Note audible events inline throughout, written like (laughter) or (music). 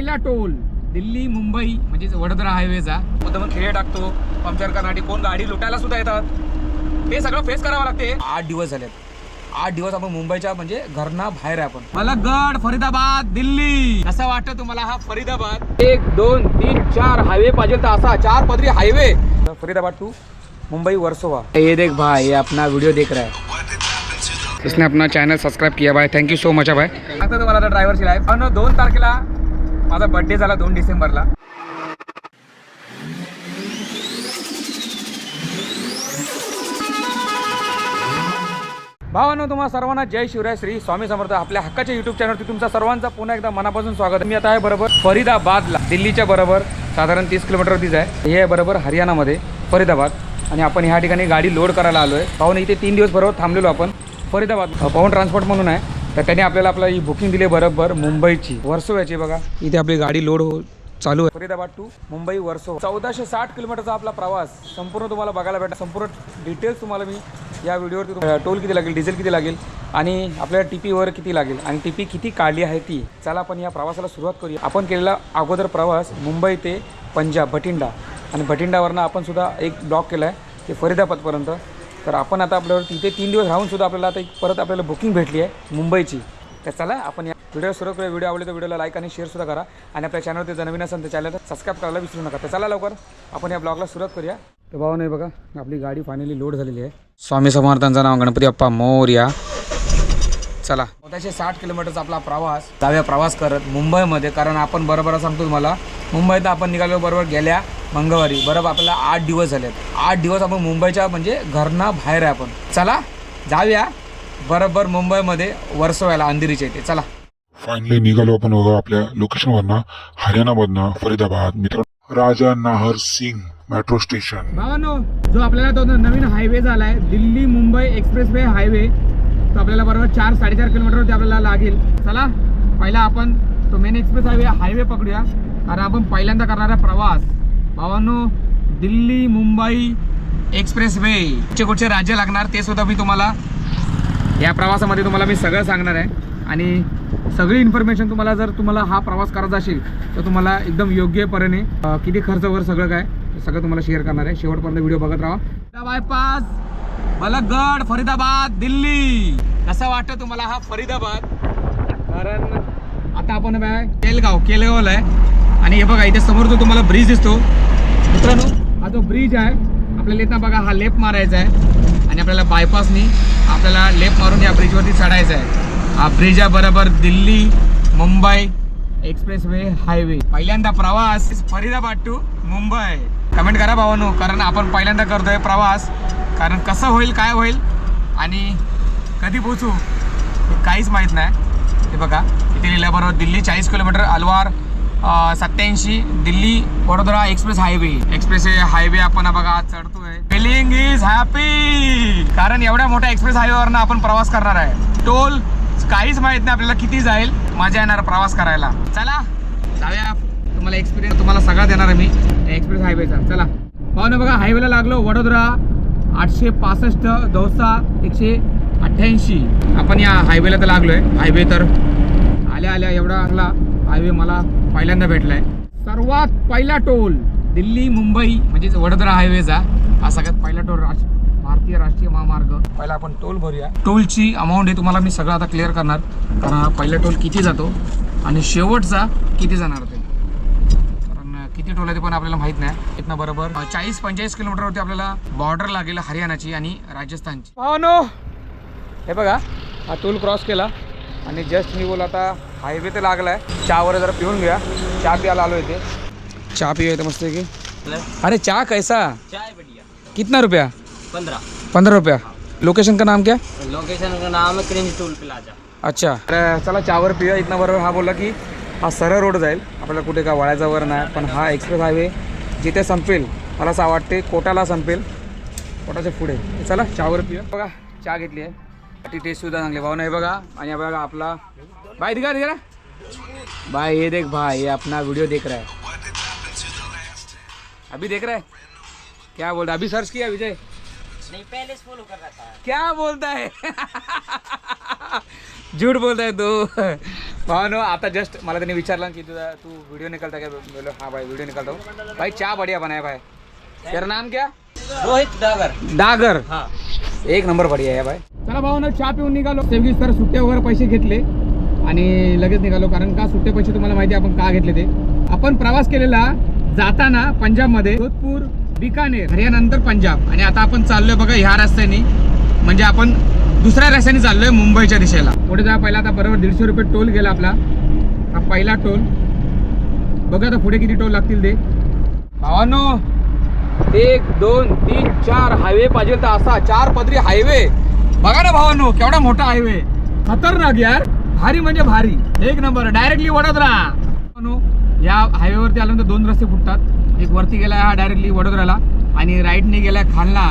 पहिला टोल दिल्ली मुंबई म्हणजे वडोदरा हायवेचा मुद्दा खेळ टाकतो. पंक्चर करण्यासाठी कोण गाडी लुटायला सुद्धा येतात. ते सगळं फेस करावं लागते. आठ दिवस झालेत. आठ दिवस आपण मुंबईच्या म्हणजे घरना बाहेर आहे आपण. मला गड फरीदाबाद दिल्ली. असं वाटतं तुम्हाला हा फरीदाबाद? एक दोन तीन चार हायवे पाहिजे तर असा चार पदरी हायवे फरीदाबाद टू मुंबई वर्सोवा. ये देख भाई ये अपना वीडियो देख रहा है. इसने अपना चॅनल सबस्क्राईब किया भाई. थँक्यू सो मच भाई. आता तुम्हाला आता ड्रायव्हरची लाईफ पण दोन तारखेला माझा बर्थडे झाला दोन डिसेंबरला. भावानो तुम्हाला सर्वांना जय शिवराय श्री स्वामी समर्थ. आपल्या हक्काच्या युट्यूब चॅनलवरती तुमचा सर्वांचा पुन्हा एकदा मनापासून स्वागत. मी आता आहे बरोबर फरीदाबादला दिल्लीच्या बरोबर साधारण तीस किलोमीटरवरतीच आहे. हे आहे बरोबर हरियाणामध्ये फरीदाबाद. आणि आपण ह्या ठिकाणी गाडी लोड करायला आलो आहे पाहून इथे तीन दिवस बरोबर थांबलेलो आपण. फरीदाबाद अ, पवन ट्रान्सपोर्ट म्हणून आहे. तर त्याने आपल्याला आपला ही बुकिंग दिली आहे बरोबर मुंबईची. वर्सोव्याची बघा. इथे आपली गाडी लोड हो चालू आहे. फरीदाबाद टू मुंबई वर्सो. चौदाशे साठ किलोमीटरचा आपला प्रवास. संपूर्ण तुम्हाला बघायला भेटा संपूर्ण डिटेल्स तुम्हाला मी या व्हिडिओवरती टोल किती लागेल डिझेल किती लागेल आणि आपल्या टी पीवर किती लागेल आणि टी पी किती काढली आहे ती. चला आपण या प्रवासाला सुरुवात करूया. आपण केलेला अगोदर प्रवास मुंबई ते पंजाब भटिंडा. आणि भटिंडावरनं आपण सुद्धा एक ब्लॉक केला आहे ते फरीदाबादपर्यंत. तर आपण आता आपल्यावर तिथे तीन दिवस राहून सुद्धा आपल्याला आता एक परत आपल्याला बुकिंग भेटली आहे मुंबईची. तर चला आपण या व्हिडिओ सुरू करूया. व्हिडिओ आवडले तर व्हिडिओला लाईक आणि शेअर सुद्धा करा. आणि आपल्या चॅनलवरती जर नवीन असेल तर चॅनल सबस्क्राईब करायला विसरू नका. तर चला लवकर आपण या ब्लॉगला सुरुवात करूया. तर भाऊ नाही बघा आपली गाडी फायनली लोड झालेली आहे. स्वामी समर्थांचं नाव गणपती अप्पा मोर्या. चला. चौदाशे साठ किलोमीटरचा आपला प्रवास जाऊया प्रवास करत मुंबईमध्ये. कारण आपण बरोबर सांगतो तुम्हाला मुंबईत आपण निघालो बरोबर गेल्या मंगळवारी. बरोबर आपल्याला आठ दिवस झालेत. आठ दिवस आपण मुंबईच्या म्हणजे घरना बाहेर आहे आपण. चला जाऊया बरोबर मुंबईमध्ये वर्सोव्याला अंधेरीच्या इथे. चला. फायनली निघालो आपण बघा आपल्या लोकेशनवरनं हरियाणामधनं फरीदाबाद मित्र राजा नाहर सिंग मेट्रो स्टेशन भावानो जो आपल्याला तो नवीन हायवे झालाय Delhi Mumbai expressway highway तर आपल्याला बरोबर चार साडेचार किलोमीटरवरती आपल्याला लागेल. चला पहिला आपण तो मेन एक्सप्रेस हायवे हायवे पकडूया. कारण आपण पहिल्यांदा करणारा प्रवास. भावांनो दिल्ली मुंबई एक्सप्रेस वे कुठचे कुठचे राज्य लागणार ते सुद्धा मी तुम्हाला या प्रवासामध्ये तुम्हाला मी सगळं सांगणार आहे. आणि सगळी इन्फॉर्मेशन तुम्हाला जर तुम्हाला हा प्रवास करायचा असेल तर तुम्हाला एकदम योग्यपणे किती खर्च वगैरे सगळं काय सगळं तुम्हाला शेअर करणार आहे. शेवटपर्यंत व्हिडिओ बघत राहा. बायपास मलगड फरीदाबाद दिल्ली. कसं वाटतं तुम्हाला हा फरीदाबाद? कारण आता आपण बाय केलगाव केलगावला आहे. आणि हे बघा इथे समोर जो तुम्हाला ब्रिज दिसतो. मित्रांनो हा जो ब्रिज आहे आपल्याला इथं बघा हा लेप मारायचा आहे. आणि आपल्याला बायपासनी आपल्याला लेप मारून या ब्रिजवरती चढायचं आहे. हा ब्रिज आहे बरोबर Delhi Mumbai expressway highway पहिल्यांदा प्रवास फरीदाबाद टू मुंबई. कमेंट करा भावानो कारण आपण पहिल्यांदा करतोय प्रवास. कारण कसं होईल काय होईल आणि कधी पोचू हे काहीच माहीत नाही. हे बघा इथे लिहिल्याबरोबर दिल्ली चाळीस किलोमीटर अलवार सत्याऐंशी Delhi Vadodara express highway. Express highway आपण बघा आज चढतोय. फिलिंग इज हॅपी कारण एवढ्या मोठ्या एक्सप्रेस हायवेवरनं आपण प्रवास करणार आहे. टोल काहीच माहीत नाही आपल्याला किती जाईल. मजा येणार प्रवास करायला. चला जाऊया. तुम्हाला एक्सपिरियन्स तुम्हाला सगळा देणार आहे मी. एक्सप्रेस हायवेचा. चला. हो ना बघा हायवेला लागलो वडोदरा. आठशे पासष्ट दौसा एकशे अठ्ठ्याऐंशी. आपण या हायवेला तर लागलोय. हायवे तर आल्या आल्या एवढा चांगला हायवे मला पहिल्यांदा भेटलाय. सर्वात पहिला टोल दिल्ली मुंबई म्हणजेच वडोदरा हायवेचा हा सगळ्यात पहिला टोल राज भारतीय राष्ट्रीय महामार्ग. पहिला आपण टोल भरूया. टोलची अमाऊंट हे तुम्हाला मी सगळं आता क्लिअर करणार. कारण हा पहिला टोल किती जातो? आणि शेवटचा किती जाणार? किती टोल आहे ते पण आपल्याला माहीत नाही. इथनं बरोबर चाळीस पंचेचाळीस किलोमीटरवरती आपल्याला बॉर्डर लागेल हरियाणाची आणि राजस्थानची. हो नो. हे बघा हा टोल क्रॉस केला. आणि जस्ट मी बोल आता हायवे ते लागलाय. चहा वगैरे जरा पिऊन घ्या चहा प्यायला आलो इथे. चहा पिऊया इथे मस्त की अरे चहा कैसा? कितना रुपया? पंद्रह पंद्रह रुपया. लोकेशन का नाम क्या? लोकेशन का नाम है क्रीम टूल प्लाजा अच्छा. तर चला चहावर पिऊया. इथनं बरोबर हा बोलला की हा सरळ रोड जाईल. आपल्याला कुठे का वळायचा वर नाही पण हा एक्सप्रेस हायवे जिथे संपेल मला असं वाटते कोटाला संपेल कोटाच्या पुढे. चला चहावर पिऊया. बघा चहा घेतली आहे. ती टेस्ट सुद्धा चांगली भाऊ नाही बघा. आणि हा बघा आपला भाई दिखा दिखा भाई ये देख भाई ये अपना वीडियो देख रहा है. अभी देख रहा है? क्या बोल रहा है? अभी सर्च किया विजय? नहीं पहले से फॉलो कर रहा था। क्या बोलता है? (laughs) झूठ बोलताय तू। भावानो आता जस्ट मला त्याने विचारलं की तुझा तू व्हिडिओ निकलता क्या? बोलो हाँ भाई वीडियो निकलता. हूँ भाई चाय बढ़िया बनाया भाई. तेरा नाम क्या? रोहित डागर. डागर. हाँ. एक नंबर बढ़िया आहे भाई. चला भाऊ चहा पिऊन निघालो. सेव्हिंग तर सुट्टे वगैरे पैसे घेतले आणि लगेच निघालो कारण का सुट्टे पैसे तुम्हाला माहिती आहे आपण का घेतले ते? आपण प्रवास केलेला जाताना पंजाबमध्ये जोधपूर बिकानेर हरियाणानंतर पंजाब. आणि आता आपण चाललोय बघा ह्या रस्त्याने. म्हणजे आपण दुसऱ्या रस्त्याने चाललोय मुंबईच्या दिशेला. पुढे जा पहिला आता बरोबर दीडशे रुपये टोल गेला आपला. हा पहिला टोल. बघा आता पुढे किती टोल लागतील ते. भावानो एक दोन तीन चार हायवे पाहिजे तर असा. चार पदरी हायवे. बघा ना भावानो केवढा मोठा हायवे. खतरनाक यार. भारी म्हणजे भारी. एक नंबर. डायरेक्टली वडोदरा या हायवेवरती आल्यानंतर दोन रस्ते फुटतात. एक वरती गेला हा डायरेक्टली वडोदराला आणि राईटने गेला खालना.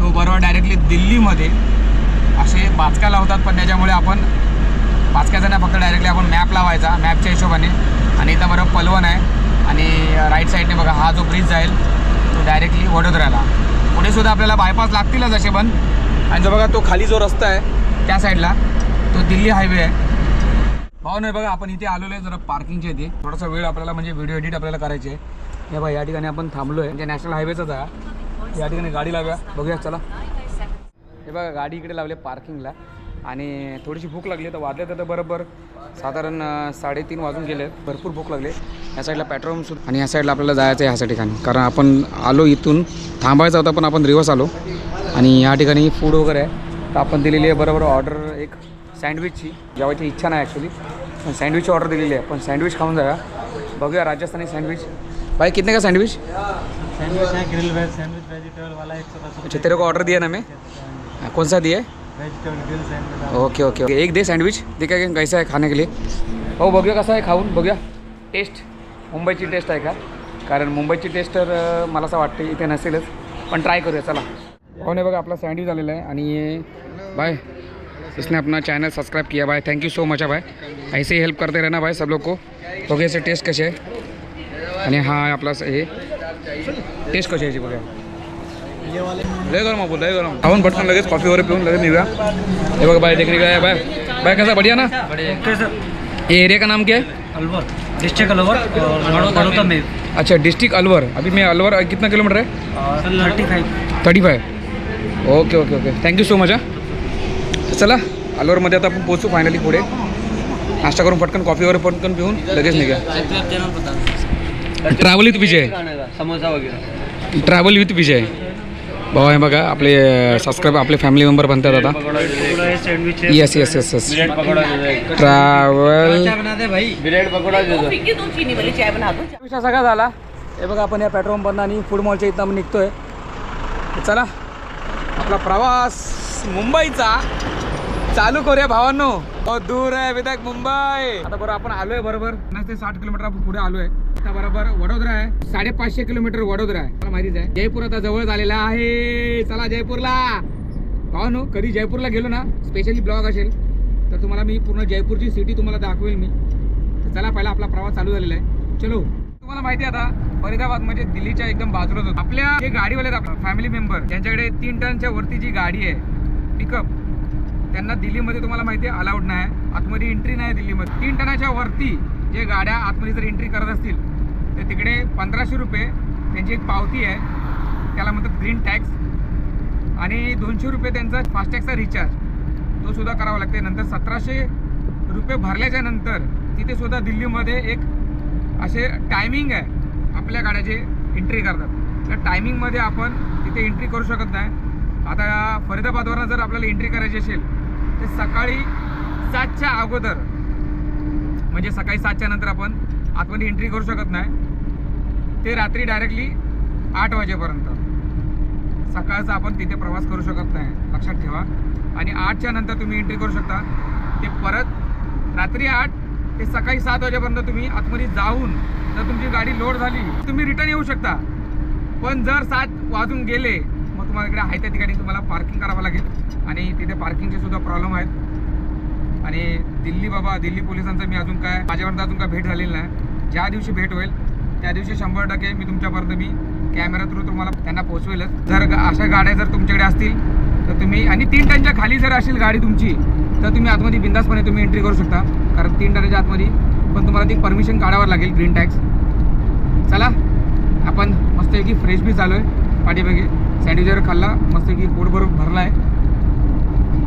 तो बरोबर डायरेक्टली दिल्लीमध्ये. असे बाचका लावतात पण त्याच्यामुळे आपण पाचक्याचा नाही फक्त डायरेक्टली आपण मॅप लावायचा मॅपच्या हिशोबाने. आणि इथं बरं पलवण आहे. आणि राईट साईडने बघा हा जो ब्रिज जाईल तो डायरेक्टली वडोदऱ्याला. पुढे सुद्धा आपल्याला बायपास लागतीलच असे पण आणि जो बघा तो खाली जो रस्ता आहे त्या साईडला तो दिल्ली हायवे आहे. भाऊ नाही बघा आपण इथे आलेलो आहे जरा पार्किंगच्या इथे. थोडासा वेळ आपल्याला म्हणजे व्हिडिओ एडिट आपल्याला करायचे आहे. हे बघा या ठिकाणी आपण थांबलो आहे म्हणजे नॅशनल हायवेचाच आहे या ठिकाणी गाडी लावूया. बघूया चला. हे बघा गाडी इकडे लावली पार्किंगला आणि थोडीशी भूक लागली तर वाजले तर बरोबर साधारण साडेतीन वाजून गेले भरपूर भूक लागले या साईडला पेट्रोल सुद्धा आणि या साईडला आपल्याला जायचं आहे ह्या ठिकाणी कारण आपण आलो इथून थांबायचं होतं पण आपण रिवर्स आलो. आणि या ठिकाणी फूड वगैरे आहे. तर आपण दिलेली आहे बरोबर ऑर्डर एक सँडविचची जेवायची इच्छा नाही ॲक्च्युली पण सँडविचची ऑर्डर दिलेली आहे. पण सँडविच खाऊन जाऊया. बघूया राजस्थानी सँडविच भाई कितने का सँडविच सैंडविच है ग्रिल वेज सैंडविच वेजिटेबल वाला एक सौ अच्छा तेरे को ऑर्डर दिया ना मैं? हाँ, कौन सा सैंडविच ओके ओके ओके एक दे सँडविच देखा की कैसा आहे खाने के लिए। हो बघूया कसं आहे खाऊन? बघूया टेस्ट मुंबईची टेस्ट आहे का? कारण मुंबईची टेस्ट तर मला असं वाटते इथे नसेलच. पण ट्राय करूया चला. हो नाही बघा आपला सँडविच आलेला आहे. आणि बाय. इसने अपना चैनल सब्सक्राइब किया भाई थैंक यू सो मच है भाई ऐसे ही हेल्प करते रहना भाई सब लोग को. बघूया याचे टेस्ट कसे आहे. आणि हा आपला हे टेस्ट कशी आहे बघूया. लय गरम आपण लय गरम. खाऊन पटकन लगेच कॉफी वगैरह पिऊन लगेच निघा हे बघा बाय देखने का बाय. बाय कैसा बढ़िया ना? Okay sir? ये एरिया का नाम क्या है? अलवर. डिस्ट्रिक्ट अलवर में. अच्छा डिस्ट्रिक्ट अलवर. अभी मैं अलवर कितना किलोमीटर है? Thirty five thirty five okay okay okay thank you so much हां. चला अलवरमध्ये आता आपण पोचू फायनली पुढे. नाश्ता करून पटकन कॉफी वगैरे पटकन पिऊन लगेच निघा ट्रॅव्हल विथ विजय. समोसा वगैरह ट्रॅव्हल विथ विजय. भाऊ आहे बघा आपले सबस्क्राईब आपले फॅमिली मेंबर बनतात आता. है yes yes yes yes bread pakora दे दो. ट्रॅव्हल क्या बना दे भाई. ब्रेड पकौड़ा दे दो. फिक्की दूध चीनी वाली चाय बना दो. विषय सगळा झाला? हे बघा आपण या पेट्रोल पंपनं आणि फूड मॉलच्या इथं आपण निघतोय. चला आपला प्रवास मुंबईचा. चालू करूया भावांनो. दूर आहे विधायक मुंबई. आता बरोबर आपण आलोय बरोबर. पन्नास ते साठ किलोमीटर आपण पुढे आलोय. आता बरोबर वडोदरा आहे. साडेपाचशे किलोमीटर वडोदरा आहे. मला माहितीच आहे. जयपूर आता जवळ झालेला आहे. चला जयपूरला. भावांनो कधी जयपूरला गेलो ना स्पेशली ब्लॉग असेल तर तुम्हाला मी पूर्ण जयपूरची सिटी तुम्हाला दाखवेल मी. तर चला पहिला आपला प्रवास चालू झालेला आहे. चलो. तुम्हाला माहिती आहे आता फरीदाबाद म्हणजे दिल्लीच्या एकदम बाजूलाच होतं. आपल्या जे गाडीवाले आहेत फॅमिली मेंबर ज्यांच्याकडे तीन टनच्या वरती जी गाडी आहे पिकअप त्यांना दिल्लीमध्ये तुम्हाला माहिती आहे अलाउड नाही आतमध्ये एंट्री नाही दिल्लीमध्ये. तीन टनाच्या वरती जे गाड्या आतमध्ये जर एंट्री करत असतील तर तिकडे पंधराशे रुपये त्यांची एक पावती आहे. त्याला म्हणतात ग्रीन टॅक्स आणि दोनशे रुपये त्यांचा फास्टॅगचा रिचार्ज तो सुद्धा करावा लागते. नंतर सतराशे रुपये भरल्याच्या नंतर तिथे सुद्धा दिल्लीमध्ये एक असे टायमिंग आहे. आपल्या गाड्याचे एंट्री करतात. तर टायमिंगमध्ये आपण तिथे एंट्री करू शकत नाही. आता फरीदाबादवरनं जर आपल्याला एंट्री करायची असेल तर सकाळी सातच्या अगोदर म्हणजे सकाळी सातच्या नंतर आपण आतमध्ये एंट्री करू शकत नाही. ते रात्री डायरेक्टली आठ वाजेपर्यंत. सकाळचा आपण तिथे प्रवास करू शकत नाही. लक्षात ठेवा. आणि आठच्या नंतर तुम्ही एंट्री करू शकता. ते परत रात्री आठ ते सकाळी सात वाजेपर्यंत तुम्ही आतमध्ये जाऊन जर तुमची गाडी लोड झाली तुम्ही रिटर्न येऊ शकता. पण जर सात वाजून गेले मग तुम्हाला इकडे आहे त्या ठिकाणी तुम्हाला पार्किंग करावं लागेल. आणि तिथे पार्किंगचे सुद्धा प्रॉब्लेम आहेत. आणि दिल्ली बाबा दिल्ली पोलिसांचं मी अजून काय माझ्यापर्यंत अजून काय भेट झालेली नाही. ज्या दिवशी भेट होईल त्या दिवशी शंभर टक्के मी तुमच्यापर्यंत मी कॅमेरा थ्रू तुम्हाला त्यांना पोहोचवेलच जर अशा गाड्या जर तुमच्याकडे असतील तर तुम्ही आणि तीन टनच्या खाली जर असेल गाडी तुमची तर तुम्ही आतमध्ये बिंदासपणे तुम्ही एंट्री करू शकता. कारण तीन टनाच्या आतमध्ये पण तुम्हाला ती परमिशन काढावं लागेल ग्रीन टॅक्स चला आपण मस्तपैकी फ्रेश बी झालो आहे पाठीमागे सँडविच खाल्ला मस्तपैकी पोट भरला आहे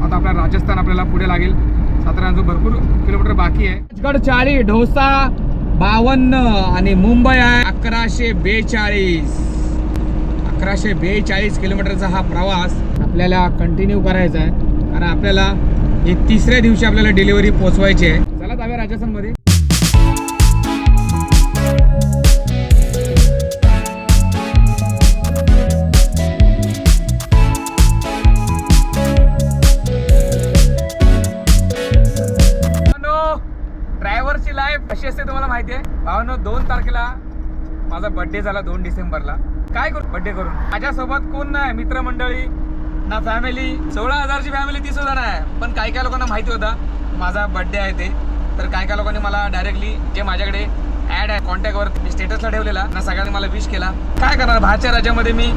आता आपला राजस्थान आपल्याला पुढे लागेल. साताऱ्याचं भरपूर किलोमीटर बाकी आहे. चाळी ढोसा बावन्न आणि मुंबई आहे अकराशे बेचाळीस. अकराशे बेचाळीस किलोमीटरचा हा प्रवास आपल्याला कंटिन्यू करायचा आहे. कारण आपल्याला हे तिसऱ्या दिवशी आपल्याला डिलिव्हरी पोचवायची आहे. चला जाऊया राजस्थानमध्ये. माझा बर्थडे झाला दोन डिसेंबरला. काय करू? बर्थडे करून. माझ्यासोबत कोण नाही मित्रमंडळी ना फॅमिली सोळा हजारची फॅमिली तीस हजार आहे. पण काही काही लोकांना माहिती होता माझा बर्थडे आहे ते. तर काही काही लोकांनी मला डायरेक्टली जे माझ्याकडे ॲड आहे कॉन्टॅक्टवर मी स्टेटसला ठेवलेला. ना सगळ्यांनी मला विश केला. काय करणार? बाहेरच्या राज्यामध्ये मी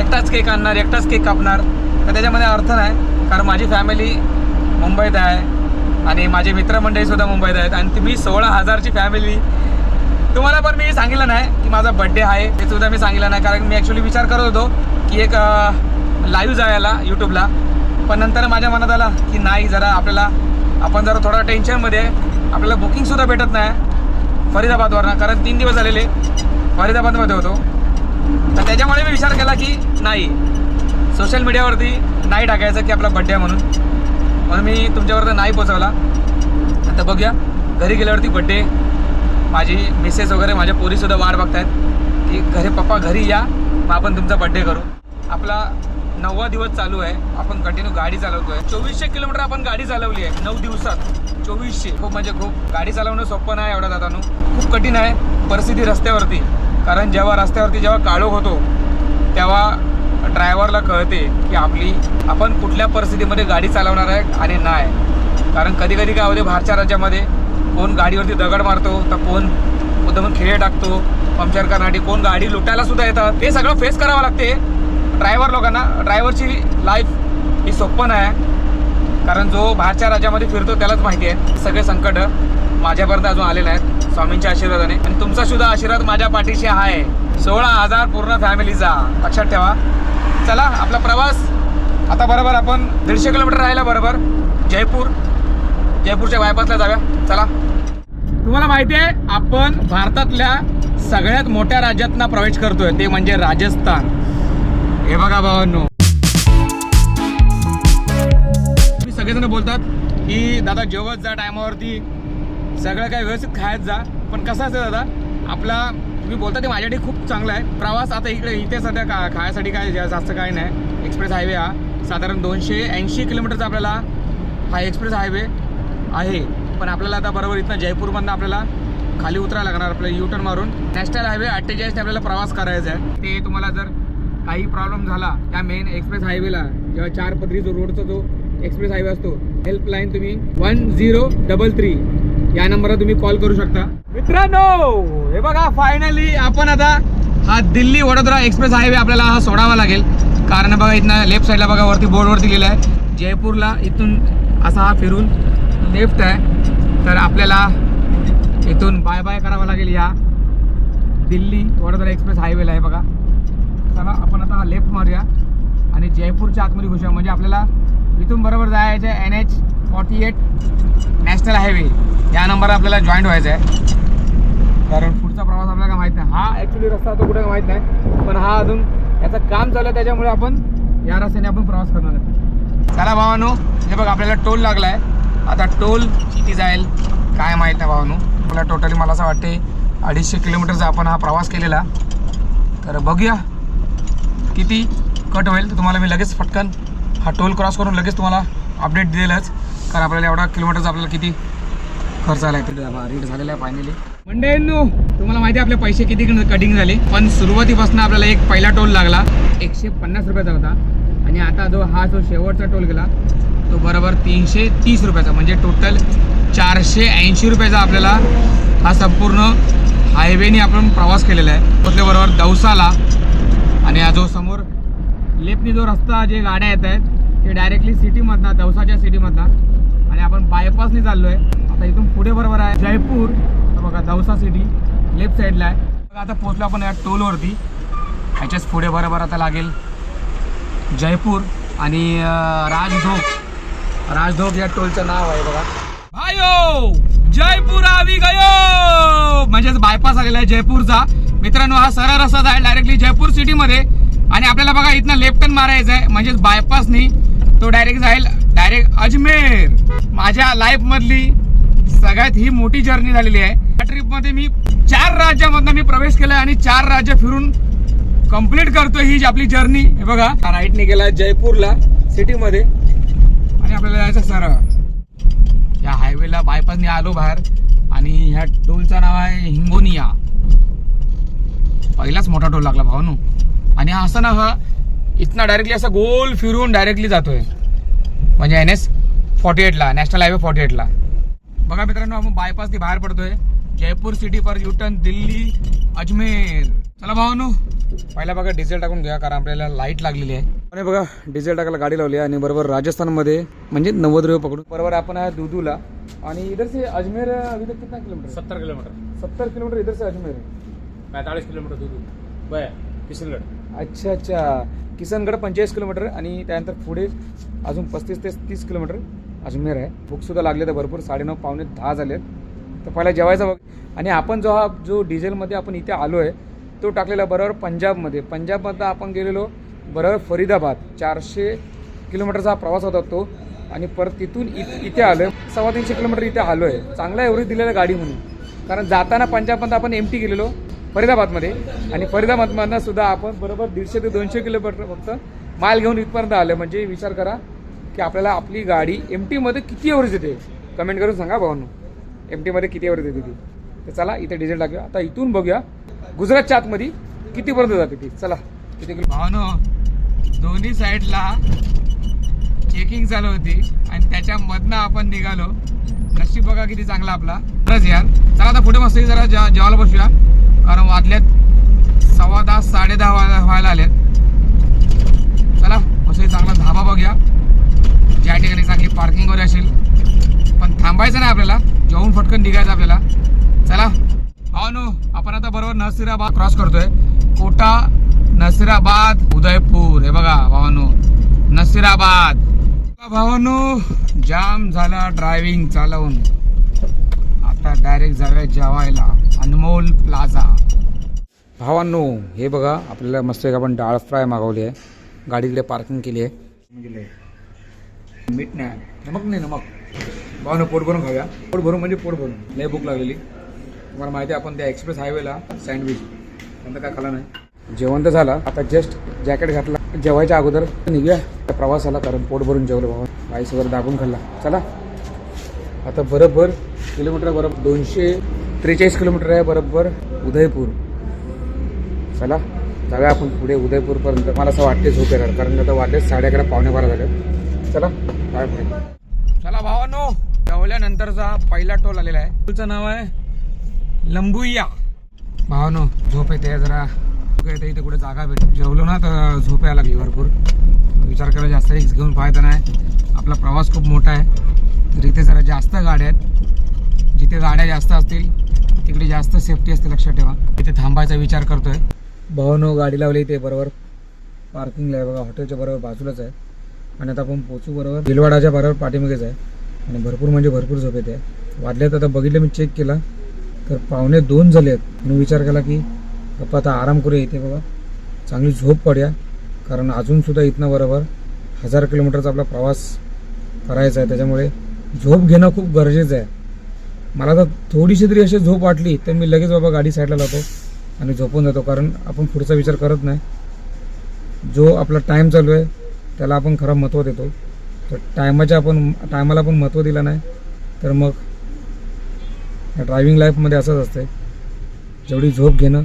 एकटाच केक आणणार एकटाच केक कापणार. तर त्याच्यामध्ये अर्थ नाही. कारण माझी फॅमिली मुंबईत आहे. आणि माझे मित्रमंडळीसुद्धा मुंबईत आहेत. आणि मी सोळा हजारची फॅमिली तुम्हाला पण मी सांगितलं नाही की माझा बड्डे आहे. ते सुद्धा मी सांगितलं नाही कारण मी ॲक्च्युली विचार करत होतो की एक लाईव्ह जायला यूट्यूबला पण नंतर माझ्या मनात आला की नाही जरा आपल्याला आपण जरा थोडा टेन्शनमध्ये आपल्याला बुकिंगसुद्धा भेटत नाही फरीदाबादवरनं कारण तीन दिवस झालेले फरीदाबादमध्ये होतो. तर त्याच्यामुळे मी विचार केला की नाही सोशल मीडियावरती नाही टाकायचं की आपला बड्डे आहे म्हणून. म्हणून मी तुमच्यावर नाही पोचवला. आता बघूया घरी गेल्यावरती बड्डे माझी मिसेस वगैरे माझ्या पोरीसुद्धा वाट बघतायत की घरी पप्पा घरी या मग आपण तुमचा बड्डे करू. आपला नववा दिवस चालू आहे. आपण कंटिन्यू गाडी चालवतोय. चोवीसशे किलोमीटर आपण गाडी चालवली आहे. नऊ दिवसात. चोवीसशे. खूप म्हणजे खूप. गाडी चालवणं सोपं नाही एवढा जातानो खूप कठीण आहे परिस्थिती रस्त्यावरती. कारण जेव्हा रस्त्यावरती जेव्हा काळोख होतो तेव्हा ड्रायव्हरला कळते की आपली आपण कुठल्या परिस्थितीमध्ये गाडी चालवणार आहे आणि नाही. कारण कधी कधी काय होते बाहेरच्या राज्यामध्ये कोण गाडीवरती दगड मारतो तर कोण मुद्दामून खिळे टाकतो पंक्चर करण्यासाठी कोण गाडी लुटायला सुद्धा येतात. ते सगळं फेस करावं लागते. ड्रायव्हर लोकांना ड्रायव्हरची लाईफ ही सोपं नाही. कारण जो बाहेरच्या राज्यामध्ये फिरतो त्यालाच माहिती आहे. सगळे संकट माझ्यापर्यंत अजून आलेले आहेत स्वामींच्या आशीर्वादाने. आणि तुमचा सुद्धा आशीर्वाद माझ्या पाठीशी आहे. सोळा हजार पूर्ण फॅमिलीचा. लक्षात ठेवा. चला आपला प्रवास. आता बरोबर आपण दीडशे किलोमीटर राहिला बरोबर. जयपूर. जयपूरच्या बायपासला जाऊया. चला. तुम्हाला माहिती आहे आपण भारतातल्या सगळ्यात मोठ्या राज्यातना प्रवेश करतोय ते म्हणजे राजस्थान. हे बघा भावांनो. मी सगळेजण बोलतात की दादा जेवत जा टायमावरती. सगळं काय व्यवस्थित खायत जा. पण कसं असतं दादा आपला तुम्ही बोलता ते माझ्यासाठी खूप चांगला आहे. प्रवास आता इकडे इथे सध्या का खायसाठी काय जास्त काय नाही. एक्सप्रेस हायवे हा. साधारण दोनशे ऐंशी किलोमीटरचा आपल्याला हा एक्सप्रेस हायवे. आहे. पण आपल्याला आता बरोबर इथनं जयपूरमधनं आपल्याला खाली उतरायला लागणार आपल्याला यू टर्न मारून. नॅशनल हायवे अठ्ठेचाळीसने आपल्याला प्रवास करायचा आहे. ते तुम्हाला जर काही प्रॉब्लेम झाला त्या मेन एक्सप्रेस हायवेला जेव्हा चार पदरी जो रोडचा जो एक्सप्रेस हायवे असतो हेल्पलाईन तुम्ही वन झिरो डबल थ्री या नंबरवर तुम्ही कॉल करू शकता. मित्रांनो हे बघा फायनली आपण आता हा दिल्ली वडोदरा एक्सप्रेस हायवे आपल्याला हा सोडावा लागेल. कारण बघा इथनं लेफ्ट साईडला बघा वरती बोर्डवरती लिहिलं आहे. जयपूरला इथून असा हा फिरून लेफ्ट आहे. तर आपल्याला इथून बाय बाय करावं लागेल या. दिल्ली वडोदरा एक्सप्रेस हायवेला आहे बघा. चला आपण आता लेफ्ट मारूया. आणि जयपूरच्या आतमध्ये घुसूया. म्हणजे आपल्याला इथून बरोबर जायचं आहे N H forty eight national highway या नंबरला आपल्याला जॉईंट व्हायचं आहे. कारण पुढचा प्रवास आपल्याला काय माहीत नाही. हा ॲक्च्युली रस्ता तो कुठे माहीत नाही. पण हा अजून याचं काम चालू आहे. त्याच्यामुळे आपण या रस्त्याने आपण प्रवास करणार आहे. चला भावानो हे बघ आपल्याला टोल लागला आहे आता टोल किती जाईल काय माहीत नाही भावानू. मला टोटली मला असं वाटते अडीचशे किलोमीटरचा आपण हा प्रवास केलेला. तर बघूया किती कट होईल. तर तुम्हाला मी लगेच पटकन हा टोल क्रॉस करून लगेच तुम्हाला अपडेट दिलेलंच. कारण आपल्याला एवढा किलोमीटरचा आपल्याला किती खर्च आला आहे रेट झालेला आहे फायनली मंडळींनो तुम्हाला माहिती आहे आपले पैसे किती कटिंग झाले. पण सुरुवातीपासून आपल्याला एक पहिला टोल लागला. एकशे पन्नास रुपयाचा होता. आणि आता जो हा जो शेवटचा टोल गेला तो बरोबर तीनशे तीस रुपयाचा म्हणजे टोटल चारशे ऐंशी रुपयाचा आपल्याला हा संपूर्ण हायवेने आपण प्रवास केलेला आहे. बरोबर दौसाला आणि हा जो समोर लेपनी जो रस्ता जे गाड्या येत आहेत ते डायरेक्टली सिटीमधनं दौसाच्या सिटीमधनं आणि आपण बायपासने चाललो आहे आता इथून पुढे बरोबर आहे जयपूर. तर बघा दौसा सिटी लेफ्ट साईडला आहे. बघा आता पोचलो आपण या टोलवरती. ह्याच्याच पुढे बरोबर आता लागेल जयपूर आणि राजझोक राजधोग या टोलचं नाव आहे बघा. भायो जयपूर आवी गयो! म्हणजेच बायपास आलेला आहे जयपूरचा. मित्रांनो हा सरळ रस्ता आहे डायरेक्टली जयपूर सिटी मध्ये. आणि आपल्याला बघा इथनं लेफ्ट टर्न मारायचं आहे म्हणजेच बायपासनी तो डायरेक्ट जाईल. डायरेक्ट अजमेर माझ्या लाईफ मधली सगळ्यात ही मोठी जर्नी झालेली आहे. या ट्रिपमध्ये मी चार राज्यामधनं मी प्रवेश केलाय आणि चार राज्य फिरून कंप्लीट करतोय ही जी आपली जर्नी हे बघा. राईटने गेला जयपूरला सिटीमध्ये आणि आपल्याला जायचं सरळ. या हायवेला बायपासने आलो बाहेर. आणि ह्या टोलचं नाव आहे हिंगोनिया. पहिलाच मोठा टोल लागला भावनू. आणि असं ना हा इथनं डायरेक्टली असं गोल फिरून डायरेक्टली जातोय. म्हणजे एन एस फॉर्टी एटला नॅशनल हायवे फॉर्टी एटला बघा मित्रांनो आपण बायपासने बाहेर पडतोय. जयपूर सिटी पर युटन दिल्ली अजमेर. चला भावानो. पहिला बघा डिझेल टाकून घ्या कारण आपल्याला लाइट लागलेली आहे. आणि बघा डिझेल टाकायला गाडी लावली आहे आणि बरोबर राजस्थानमध्ये म्हणजे नव्वद रुपये पकडून. बरोबर आपण आहे दुदूला. आणि इधर से अजमेर इधर कितना किलोमीटर सत्तर किलोमीटर. सत्तर किलोमीटर इधर से अजमेर पैंतालीस किलोमीटर दूर बया किशनगढ़ अच्छा अच्छा. किसनगड पंचेचाळीस किलोमीटर आणि त्यानंतर पुढे अजून पस्तीस ते तीस किलोमीटर अजमेर आहे. भूकसुद्धा लागले तर भरपूर साडेनऊ पावणे दहा झालेत. तर पहिला जेवायचा बघ. आणि आपण जो हा जो डिझेलमध्ये आपण इथे आलो आहे तो टाकलेला बरोबर पंजाबमध्ये. पंजाबमधनं आपण गेलेलो बरं फरीदाबाद. चारशे किलोमीटरचा प्रवास होता तो. आणि परत तिथून इ इथे आलो आहे सव्वा तीनशे किलोमीटर इथे आलो आहे चांगला एवढी दिलेलं गाडी म्हणून. कारण जाताना पंजाबमध्ये आपण एम टी गेलेलो फरीदाबादमध्ये. आणि फरीदाबादमधनं सुद्धा आपण बरोबर दीडशे ते दोनशे किलोमीटर फक्त माल घेऊन इथपर्यंत आलं म्हणजे विचार करा की आपल्याला आपली गाडी एम टीमध्ये किती एवरेज येते कमेंट करून सांगा भावांनो. एम टीमध्ये किती एवरेज येते ती? तर चला इथे डिझेल टाकूया. आता इथून बघूया. गुजरातच्या आतमध्ये कितीपर्यंत जाते ती? चला किती भावानो दोन्ही साईडला चेकिंग चालू होती आणि त्याच्यामधनं आपण निघालो. नशीब बघा किती चांगला आपला. खरंच यार. चला आता पुढे मस्त जरा जेवा- जेवायला बसूया. कारण वाजल्यात सव्वा दहा साडे दहा व्हायला आले आलेत. चला मस्त चांगला धाबा बघूया. ज्या ठिकाणी चांगली पार्किंग वगैरे असेल. पण थांबायचं नाही आपल्याला. जेवून फटकन निघायचं आपल्याला. चला. हो नो. आपण आता बरोबर नसिराबाद क्रॉस करतोय. कोटा नसिराबाद उदयपूर. हे बघा भावानो. नसिराबाद. भावानो जाम झाला ड्रायव्हिंग चालवून. आता डायरेक्ट जाऊया जेवायला. अनमोल प्लाझा भावांनो हे बघा आपल्याला मस्त एक आपण डाळ फ्राय मागवली आहे. गाडीकडे पार्किंग केली आहे. मीठ नाही. नमक नाही नमक. भावानं पोट भरून खाऊया. पोट भरून म्हणजे पोट भरून. लय भूक लागलेली. तुम्हाला माहिती आहे आपण त्या एक्सप्रेस हायवेला सँडविच नंतर काय खाला नाही. जेवण तर झालं. आता जस्ट जॅकेट घातला. जेवायच्या अगोदर निघूया प्रवास आला कारण पोट भरून जेवलं बाबा. राईस वगैरे दाबून खाल्ला. चला. आता बरोबर किलोमीटर बरोबर दोनशे त्रेचाळीस किलोमीटर आहे बरोबर उदयपूर. चला. जाऊया आपण पुढे उदयपूरपर्यंत मला असं वाटते झोप येणार. कारण आता वाटते साडे अकरा पावणे बारा झाले. चला. काय पुढे चला भावानो जवल्यानंतरचा पहिला टोल आलेला आहे. टोलचं नाव आहे लंबुया भावानो झोप येते जरा. झोप येते इथे कुठे जागा भेट जेवलो ना तर झोप यायला लागली भरपूर. विचार करायला जास्त रिक्स घेऊन फायदा नाही. आपला प्रवास खूप मोठा आहे. तर इथे जरा जास्त गाड्या आहेत. जिथे गाड्या जास्त असतील तिकडे जास्त सेफ्टी असते लक्षात ठेवा. इथे थांबायचा विचार करतोय. भावानो गाडी लावली इथे बरोबर. पार्किंगला आहे बघा हॉटेलच्या बरोबर बाजूलाच आहे. आणि आता आपण पोचू बरोबर. भिलवाडाच्या बरोबर पाठीमागेच आहे. आणि भरपूर म्हणजे भरपूर झोप येते. वाढल्यात आता बघितलं मी चेक केला. तर पाहुणे दोन झाले आहेत म्हणून विचार केला की गप्पा आता आराम करूया इथे बघा. चांगली झोप पडूया. कारण अजूनसुद्धा इथनं बरोबर हजार किलोमीटरचा आपला प्रवास करायचा आहे. त्याच्यामुळे झोप घेणं खूप गरजेचं आहे. मला तर थोडीशी तरी अशी झोप वाटली तर मी लगेच बाबा गाडी साईडला लावतो आणि झोपून जातो. कारण आपण पुढचा विचार करत नाही. जो आपला टाईम चालू आहे त्याला आपण खरा महत्त्व देतो. तर टायमाच्या आपण टायमाला आपण महत्त्व दिलं नाही तर मग ड्रायव्हिंग लाईफमध्ये असंच असतं जेवढी झोप घेणं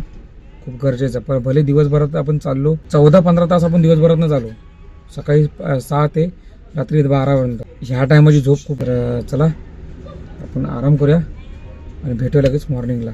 खूप गरजेचं आहे. पण भले दिवसभरात आपण चाललो चौदा पंधरा तास आपण दिवसभरातनं चालू सकाळी सहा ते रात्री बारापर्यंत ह्या टायमाची झोप खूप चला आपण आराम करूया आणि भेटूया लगेच मॉर्निंगला